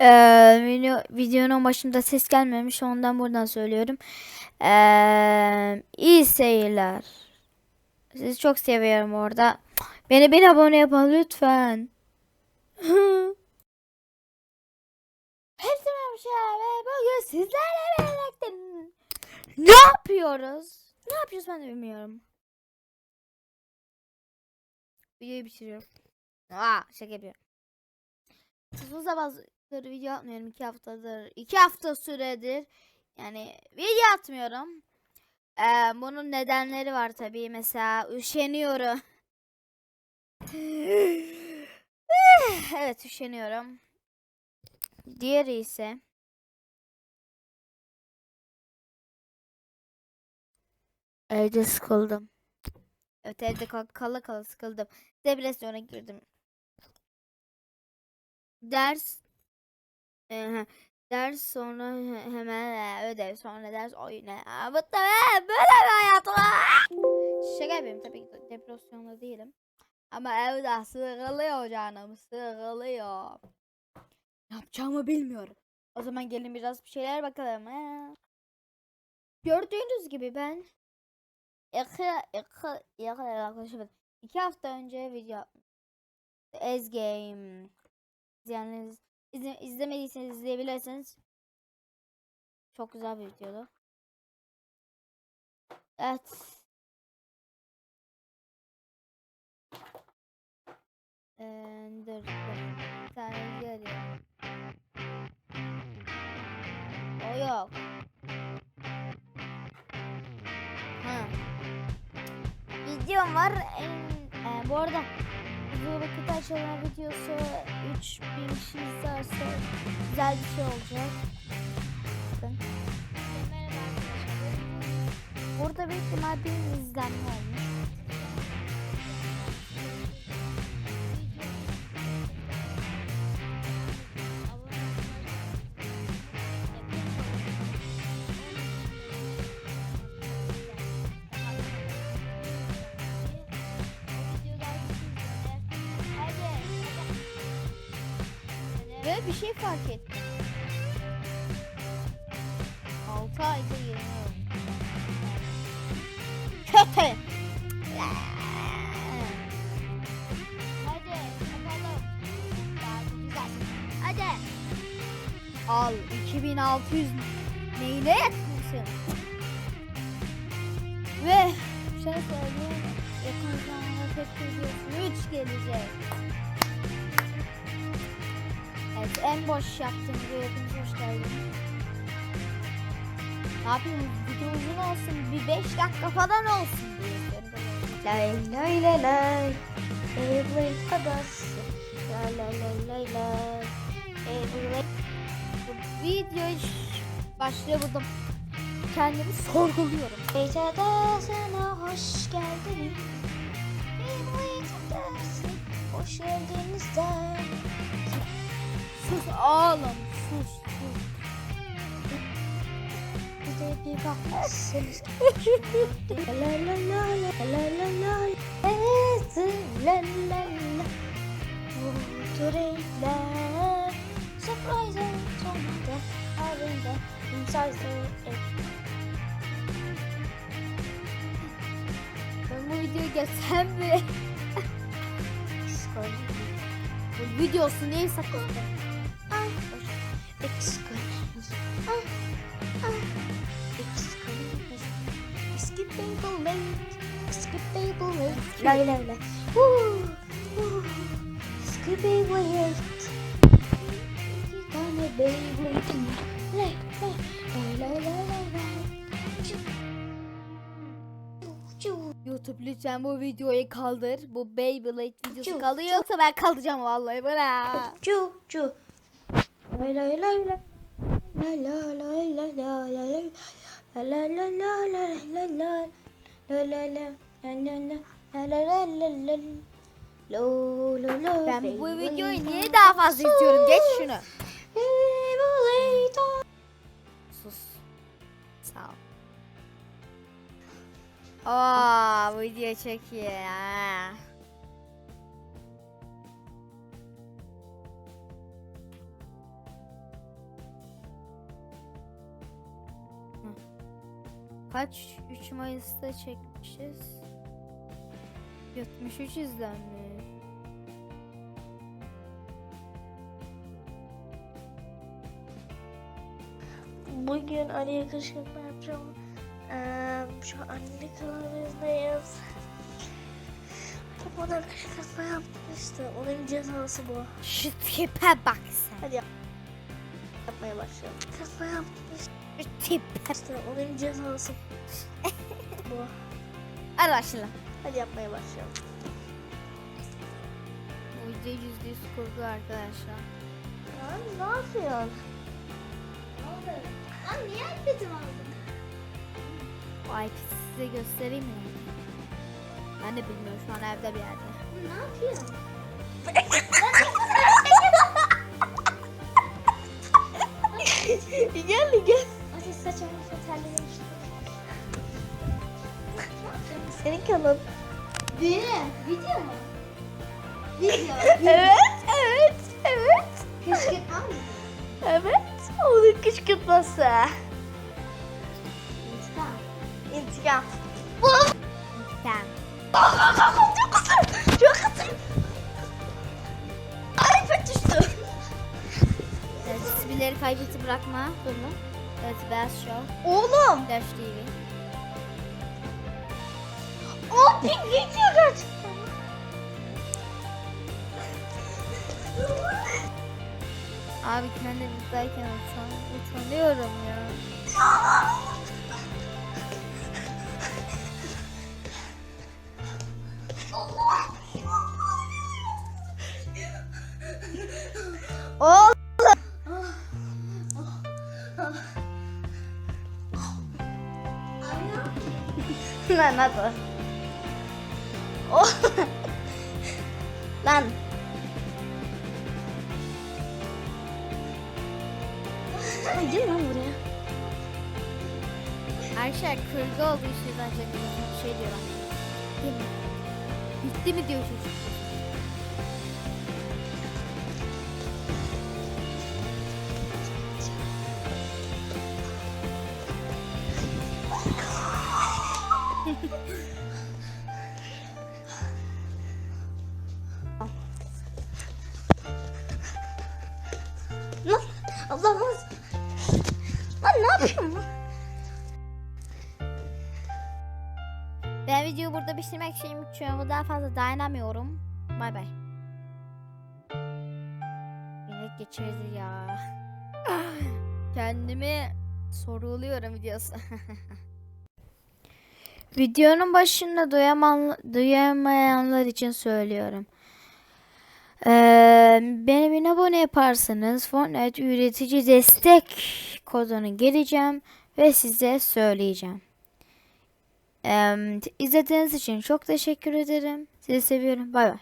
Ee, video, videonun başında ses gelmemiş ondan buradan söylüyorum. Ee, iyi seyirler. Sizi çok seviyorum orada. Beni bir abone yapın lütfen. Hepsi ve bugün sizlerle birlikte ne yapıyoruz? Ne yapıyoruz ben de bilmiyorum. Videoyu bitiriyorum. Aa şaka yapıyorum. Uzun zamandır video atmıyorum. iki haftadır. iki hafta süredir. Yani video atmıyorum. Ee, bunun nedenleri var tabii. Mesela üşeniyorum. evet üşeniyorum. Diğeri ise evde sıkıldım. Evet evde kal kala kala sıkıldım. Depresyona girdim. Ders Ehe, ders sonra he- hemen ödev sonra ders oyun. Bıktım he, böyle bir hayat. Şaka yapıyorum tabii ki de depresyonda değilim. Ama evde sıkılıyor canım sıkılıyor. Ne yapacağımı bilmiyorum. O zaman gelin biraz bir şeyler bakalım. He. Gördüğünüz gibi ben iki, iki, iki, iki hafta önce video yapmıştım. Ez Game. İzleyenleriniz izle, izlemediyseniz izleyebilirsiniz. Çok güzel bir videodu. Evet. Ee, dur, dur. Bir. O yok. Ha. Videom var. En, e, bu arada bu vakit açılma videosu 3000 kişi izlerse güzel bir şey olacak. Bakın. Burada büyük ihtimal bir izlenme olmuş. Ve bir şey fark ettim. 6 ayda yeni Kötü. Hadi güzel. Hadi. Al 2600 neyine yetmişsin? Ve şey söyleyeyim. Yakın zamanda tek videosu 3 gelecek. Evet en boş yaptığım video hepiniz hoş geldiniz. Ne yapayım video uzun olsun bir 5 dakika falan olsun. Lay lay lay lay. Beyblade adası. Lay lay lay lay lay. Beyblade. Bu video iş- başlıyor burada. Kendimi sorguluyorum. Beyblade adasına hoş geldiniz. Oğlum sus sus. Bir de bir bakmışsınız. La la la la la la la. Evet, la la la. Bu renkler. Surprise sonunda. Arında. Inside Ben bu videoyu geçsem mi? Bu videosu niye sakladın? Skip. İki tane lay. Çu. Çu. YouTube lütfen bu videoyu kaldır. Bu Beyblade videosu Çok, kaldır yoksa ben kalacağım vallahi bana. Çu çu. Lay lay lay lay. La la la la la la la. La la la la la la. La la la. Ben bu videoyu niye daha fazla izliyorum? Geç şunu. Sus. Sağ ol. Aa, video çok Kaç? 3 Mayıs'ta çekmişiz. 73 izlenmiş. Bugün Ali'ye kışkırtma yapacağım. Ee, şu an anne kanalımızdayız. Bana kışkırtma yapmıştı. Onun cezası bu. Şu tipe bak sen. Hadi yap. Yapmaya başlayalım. Kışkırtma yapmıştı. Şu tipe. Onun cezası bu. Hadi başlayalım. Hadi yapmaya başlayalım. Bu video yüzde yüz kurgu arkadaşlar. Lan ne yapıyorsun? Lan niye iPad'imi aldın? O iPad'i size göstereyim mi? Ben de bilmiyorum şu an evde bir yerde. Ne yapıyorsun? Gel gel. Ateş saçımı terlemiştim. Senin kanalın. Benim video mu? Video. Evet, evet, evet. Kışkırtma mı? Evet, onun kışkırtması. İntikam. İntikam. Tamam. Kaybeti bırakma. Bunu. Evet, Beyaz Show. Oğlum. Dash TV. O bir video gerçekten. Abi kendim izlerken utan, utanıyorum ya. Oğlum. Lan hadi. Oh. Lan. Lan gel lan buraya. Arkadaşlar kırgı olduğu için bence bir şey diyorlar. Bitti mi? Diyor çocuk. Allah Allah. Lan ne yapıyorsun? Ben videoyu burada bitirmek için çünkü daha fazla dayanamıyorum. Bay bay. Millet geçirdi ya. Kendimi soruluyorum videosu. Videonun başında duyamayanlar için söylüyorum. Beni bir abone yaparsanız Fortnite üretici destek kodunu geleceğim ve size söyleyeceğim. Ee, izlediğiniz için çok teşekkür ederim. Sizi seviyorum. Bay bay.